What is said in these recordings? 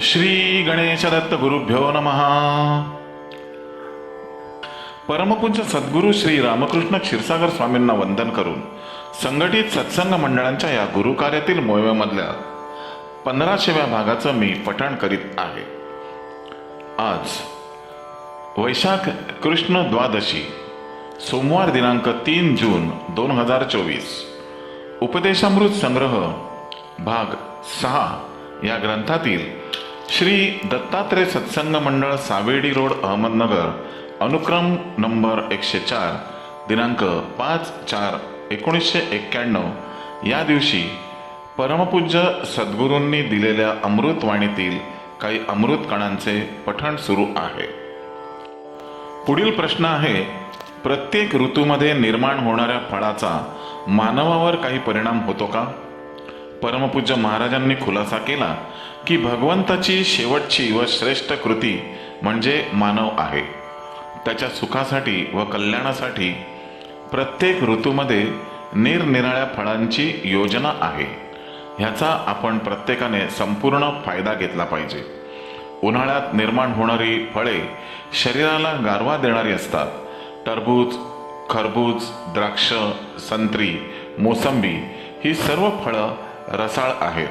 श्री गणेश दत्त गुरुभ्यो नम. परमपूज्य सद्गुरू श्री रामकृष्ण क्षीरसागर स्वामींना वंदन करून संघटित सत्संग मंडळांच्या या गुरुकार्यातील मोहिमेमधल्या पंधराशेव्या भागाचं मी पठण करीत आहे. आज वैशाख कृष्ण द्वादशी सोमवार दिनांक तीन जून दोन हजार चोवीस उपदेशामृत संग्रह भाग सहा या ग्रंथातील श्री दत्तात्रय सत्संग मंडळ सावेडी रोड अहमदनगर अनुक्रम नंबर एकशे चार दिनांक पाच चार एकोणीसशे एक्क्याण्णव. या दिवशी परमपूज्य सद्गुरूंनी दिलेल्या अमृतवाणीतील काही अमृत कणांचे पठण सुरू आहे. पुढील प्रश्न आहे प्रत्येक ऋतूमध्ये निर्माण होणाऱ्या फळाचा मानवावर काही परिणाम होतो का? परमपूज्य महाराजांनी खुलासा केला की भगवंताची शेवटची व श्रेष्ठ कृती म्हणजे मानव आहे. त्याच्या सुखासाठी व कल्याणासाठी प्रत्येक ऋतूमध्ये निरनिराळ्या फळांची योजना आहे. ह्याचा आपण प्रत्येकाने संपूर्ण फायदा घेतला पाहिजे. उन्हाळ्यात निर्माण होणारी फळे शरीराला गारवा देणारी असतात. टरबूज खरबूज द्राक्ष संत्री मोसंबी ही सर्व फळं रसाळ आहेत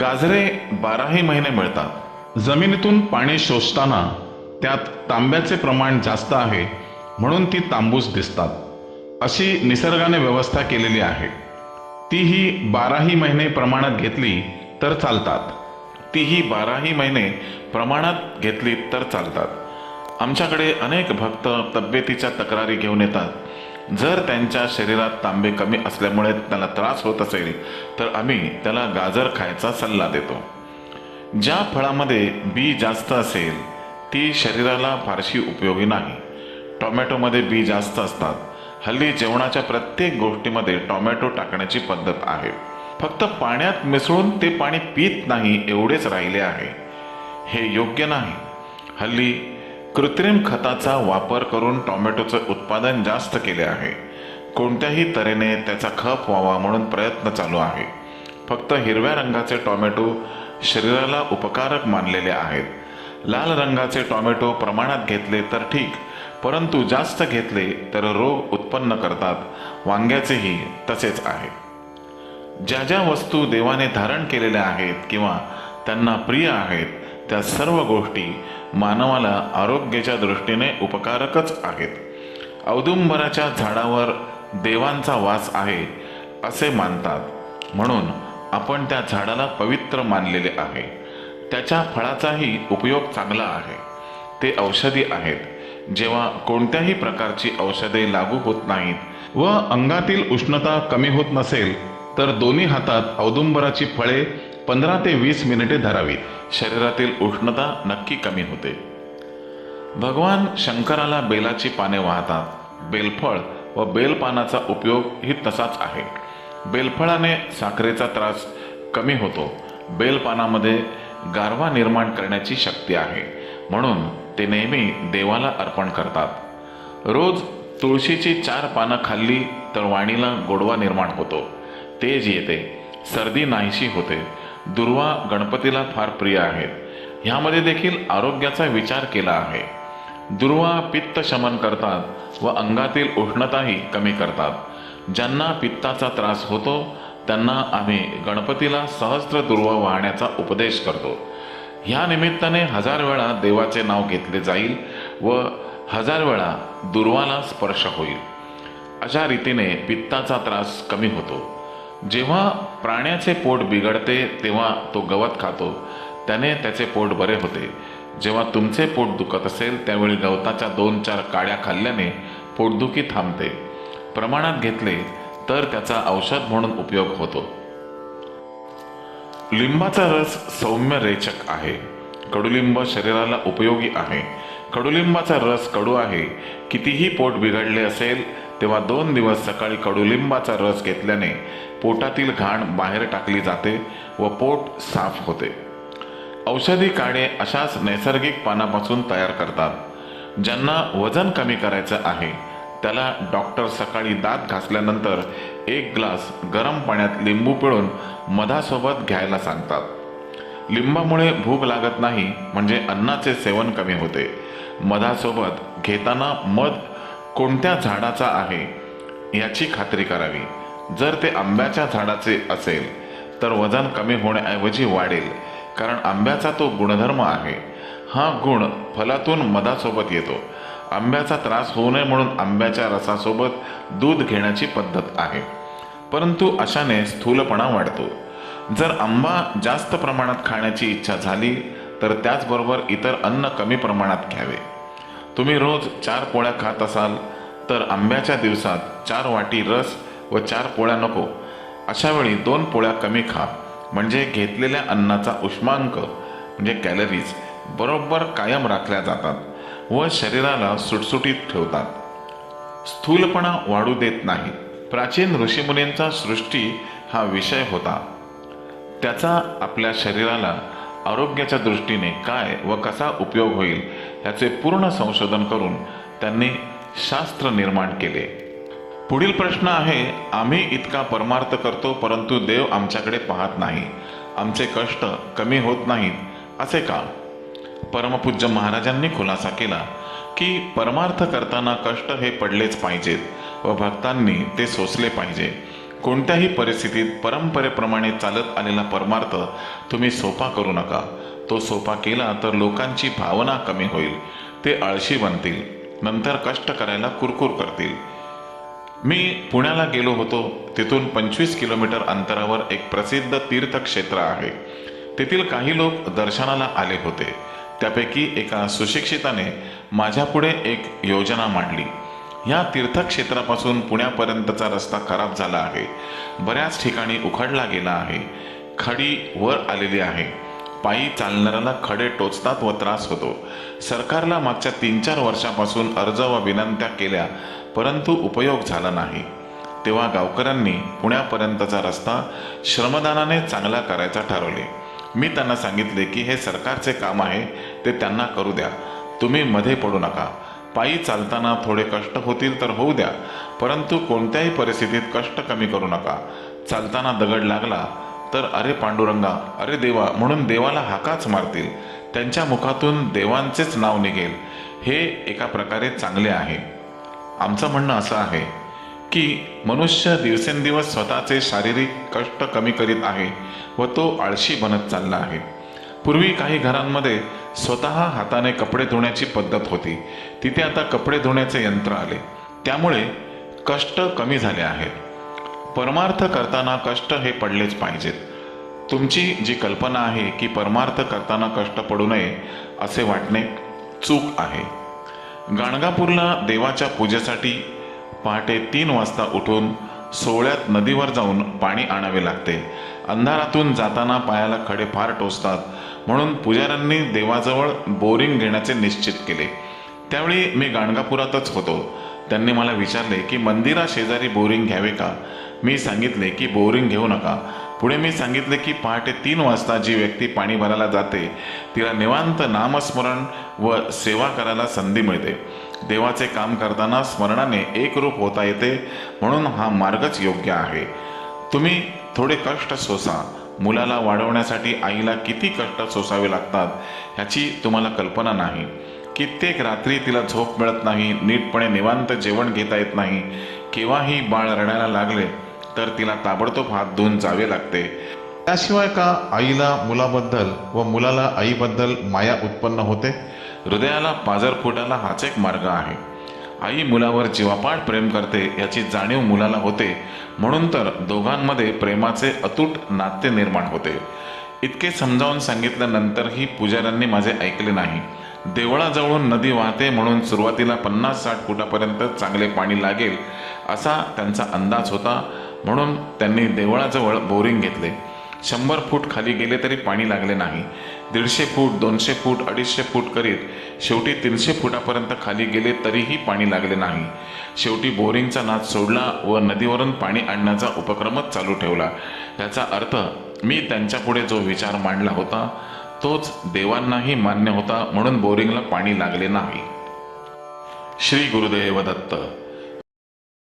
गाजरे बाराही महिने मिळतात. जमिनीतून पाणी शोषताना त्यात तांब्याचे प्रमाण जास्त आहे म्हणून ती तांबूस दिसतात. अशी निसर्गाने व्यवस्था केलेली आहे. तीही बाराही महिने प्रमाणात घेतली तर चालतात. तीही बाराही महिने प्रमाणात घेतली तर चालतात. आमच्याकडे अनेक भक्त तब्येतीच्या तक्रारी घेऊन येतात. जर त्यांच्या शरीरात तांबे कमी असल्यामुळे त्याला त्रास होत असेल तर आम्ही त्याला गाजर खायचा सल्ला देतो. ज्या फळामध्ये बी जास्त असेल ती शरीराला फारशी उपयोगी नाही. टोमॅटोमध्ये बी जास्त असतात. हल्ली जेवणाच्या प्रत्येक गोष्टीमध्ये टोमॅटो टाकण्याची पद्धत आहे. फक्त पाण्यात मिसळून ते पाणी पित नाही एवढेच राहिले आहे. हे योग्य नाही. हल्ली कृत्रिम खताचा वापर करून टोमॅटोचं उत्पादन जास्त केले आहे. कोणत्याही तऱ्हेने त्याचा खप व्हावा म्हणून प्रयत्न चालू आहे. फक्त हिरव्या रंगाचे टोमॅटो शरीराला उपकारक मानलेले आहेत. लाल रंगाचे टोमॅटो प्रमाणात घेतले तर ठीक परंतु जास्त घेतले तर रोग उत्पन्न करतात वांग्याचेही तसेच आहे. ज्या ज्या वस्तू देवाने धारण केलेल्या आहेत किंवा त्यांना प्रिय आहेत त्या सर्व गोष्टी मानवाला आरोग्याच्या दृष्टीने उपकारकच आहेत. औदुंबराच्या झाडावर देवांचा वास आहे असे मानतात. म्हणून आपण त्या झाडाला पवित्र मानलेले आहे. त्याच्या फळाचाही उपयोग चांगला आहे. ते औषधी आहेत. जेव्हा कोणत्याही प्रकारची औषधे लागू होत नाहीत व अंगातील उष्णता कमी होत नसेल तर दोन्ही हातात औदुंबराची फळे पंधरा ते वीस मिनिटे धरावीत. शरीरातील उष्णता नक्की कमी होते. भगवान शंकराला बेलाची पाने वाहतात. बेलफळ व बेलपानाचा उपयोग ही तसाच आहे. बेलफळाने साखरेचा त्रास कमी होतो. बेलपानामध्ये गारवा निर्माण करण्याची शक्ती आहे. म्हणून ते नेहमी देवाला अर्पण करतात. रोज तुळशीची चार पानं खाल्ली तर वाणीला गोडवा निर्माण होतो. तेज येते. सर्दी नाहीशी होते. दुर्वा गणपतीला फार प्रिय आहेत. ह्यामध्ये देखील आरोग्याचा विचार केला आहे. दुर्वा पित्त शमन करतात व अंगातील उष्णताही कमी करतात. ज्यांना पित्ताचा त्रास होतो त्यांना आम्ही गणपतीला सहस्त्र दुर्वा वाहण्याचा उपदेश करतो. ह्या निमित्ताने हजार वेळा देवाचे नाव घेतले जाईल व हजार वेळा दुर्वाला स्पर्श होईल. अशा रीतीने पित्ताचा त्रास कमी होतो. जेव्हा प्राण्याचे पोट बिघडते तेव्हा तो गवत खातो. त्याने त्याचे पोट बरे होते. जेव्हा तुमचे पोट दुखत असेल त्यावेळी गवताच्या दोन चार काड्या खाल्ल्याने पोटदुखी थांबते. प्रमाणात घेतले तर त्याचा औषध म्हणून उपयोग होतो. लिंबाचा रस सौम्य रेचक आहे. कडुलिंब शरीराला उपयोगी आहे. कडुलिंबाचा रस कडू आहे. कितीही पोट बिघडले असेल तेव्हा दोन दिवस सकाळी कडुलिंबाचा रस घेतल्याने पोटातील घाण बाहेर टाकली जाते व पोट साफ होते. औषधी काढे अशाच नैसर्गिक पानापासून तयार करतात. ज्यांना वजन कमी करायचं आहे त्याला डॉक्टर सकाळी दात घासल्यानंतर एक ग्लास गरम पाण्यात लिंबू पिळून मधासोबत घ्यायला सांगतात. लिंबामुळे भूक लागत नाही म्हणजे अन्नाचे सेवन कमी होते. मधासोबत घेताना मध कोणत्या झाडाचा आहे याची खात्री करावी. जर ते आंब्याच्या झाडाचे असेल तर वजन कमी होण्याऐवजी वाढेल कारण आंब्याचा तो गुणधर्म आहे. हा गुण फलातून मधासोबत येतो. आंब्याचा त्रास होऊ नये म्हणून आंब्याच्या रसासोबत दूध घेण्याची पद्धत आहे. परंतु अशाने स्थूलपणा वाढतो. जर आंबा जास्त प्रमाणात खाण्याची इच्छा झाली तर त्याचबरोबर इतर अन्न कमी प्रमाणात घ्यावे. तुम्ही रोज चार पोळ्या खात असाल तर आंब्याच्या दिवसात चार वाटी रस व चार पोळ्या नको. अशावेळी दोन पोळ्या कमी खा. म्हणजे घेतलेल्या अन्नाचा उष्मांक म्हणजे कॅलरीज बरोबर कायम राखल्या जातात व शरीराला सुटसुटीत ठेवतात. स्थूलपणा वाढू देत नाही. प्राचीन ऋषीमुनींचा सृष्टी हा विषय होता. त्याचा आपल्या शरीराला आरोग्याच्या दृष्टीने काय व कसा उपयोग होईल याचे पूर्ण संशोधन करून त्यांनी शास्त्र निर्माण केले. पुढील प्रश्न आहे आम्ही इतका परमार्थ करतो परंतु देव आमच्याकडे पाहत नाही. आमचे कष्ट कमी होत नाहीत असे का? परमपूज्य महाराजांनी खुलासा केला की परमार्थ करताना कष्ट हे पडलेच पाहिजेत व भक्तांनी ते सोसले पाहिजे. कोणत्याही परिस्थितीत परंपरेप्रमाणे चालत आलेला परमार्थ तुम्ही सोपा करू नका. तो सोपा केला तर लोकांची भावना कमी होईल. ते आळशी बनतील. नंतर कष्ट करायला कुरकुर करतील. मी पुण्याला गेलो होतो. तिथून पंचवीस किलोमीटर अंतरावर एक प्रसिद्ध तीर्थक्षेत्र आहे. तेथील काही लोक दर्शनाला आले होते. त्यापैकी एका सुशिक्षिताने माझ्यापुढे एक योजना मांडली. या तीर्थक्षेत्रापासून पुण्यापर्यंतचा रस्ता खराब झाला आहे. बऱ्याच ठिकाणी उखडला गेला आहे. खडी वर आलेली आहे. पायी चालणाऱ्याला खडे टोचतात व त्रास होतो. सरकारला मागच्या तीन चार वर्षापासून अर्ज व विनंत्या केल्या परंतु उपयोग झाला नाही. तेव्हा गावकऱ्यांनी पुण्यापर्यंतचा रस्ता श्रमदानाने चांगला करायचा ठरवले. मी त्यांना सांगितले की हे सरकारचे काम आहे ते त्यांना करू द्या. तुम्ही मध्ये पडू नका. पायी चालताना थोडे कष्ट होतील तर होऊ द्या परंतु कोणत्याही परिस्थितीत कष्ट कमी करू नका. चालताना दगड लागला तर अरे पांडुरंगा अरे देवा म्हणून देवाला हाकाच मारतील. त्यांच्या मुखातून देवांचेच नाव निघेल. हे एका प्रकारे चांगले आहे. आमचं म्हणणं असं आहे की मनुष्य दिवसेंदिवस स्वतःचे शारीरिक कष्ट कमी करीत आहे व तो आळशी बनत चालला आहे. पूर्वी काही घरांमध्ये स्वतः हाताने कपडे धुण्याची पद्धत होती. तिथे आता कपडे धुण्याचे यंत्र आले. त्यामुळे कष्ट कमी झाले आहेत. परमार्थ करताना कष्ट हे पडलेच पाहिजेत. तुमची जी कल्पना आहे की परमार्थ करताना कष्ट पडू नये असे वाटणे चूक आहे. गाणगापूरला देवाच्या पूजेसाठी पहाटे तीन वाजता उठून सोहळ्यात नदीवर जाऊन पाणी आणावे लागते. अंधारातून जाताना पायाला खडे फार टोचतात. म्हणून पुजाऱ्यांनी देवाजवळ बोरिंग घेण्याचे निश्चित केले. त्यावेळी मी गाणगापुरातच होतो. त्यांनी मला विचारले की मंदिरा शेजारी बोरिंग घ्यावे का? मी सांगितले की बोरिंग घेऊ नका. पुढे मी सांगितले की पहाटे तीन वाजता जी व्यक्ती पाणी भरायला जाते तिला निवांत नामस्मरण व सेवा करायला संधी मिळते. देवाचे काम करताना स्मरणाने एकरूप होता येते म्हणून हा मार्गच योग्य आहे. तुम्ही थोडे कष्ट सोसा. मुलाला वाढवण्यासाठी आईला किती कष्ट सोसावे लागतात ह्याची तुम्हाला कल्पना नाही. कित्येक रात्री तिला झोप मिळत नाही नीटपणे निवांत जेवण घेता येत नाही. केव्हाही बाळ रडायला लागले तर तिला ताबडतोब हात धुवून जावे लागते. त्याशिवाय का आईला मुलाबद्दल व मुलाला आईबद्दल माया उत्पन्न होते? हृदयाला पाजर फुटायला हाच एक मार्ग आहे. आई मुलावर जीवापाठ प्रेम करते याची जाणीव मुलाला होते. म्हणून तर दोघांमध्ये प्रेमाचे अतूट नाते निर्माण होते. इतके समजावून सांगितल्यानंतरही पुजाऱ्यांनी माझे ऐकले नाही. देवळाजवळून नदी वाहते म्हणून सुरुवातीला पन्नास साठ फुटापर्यंत चांगले पाणी लागेल असा त्यांचा अंदाज होता. म्हणून त्यांनी देवळाजवळ बोरिंग घेतले. शंभर फूट खाली गेले तरी पाणी लागले नाही. दीडशे फूट दोनशे फूट अडीचशे फूट करीत शेवटी तीनशे फुटापर्यंत खाली गेले तरीही पाणी लागले नाही. शेवटी बोरिंगचा नाद सोडला व नदीवरून पाणी आणण्याचा उपक्रमच चालू ठेवला. याचा अर्थ मी त्यांच्यापुढे जो विचार मांडला होता तोच देवांनाही मान्य होता म्हणून बोरिंगला पाणी लागले नाही. श्री गुरुदेव दत्त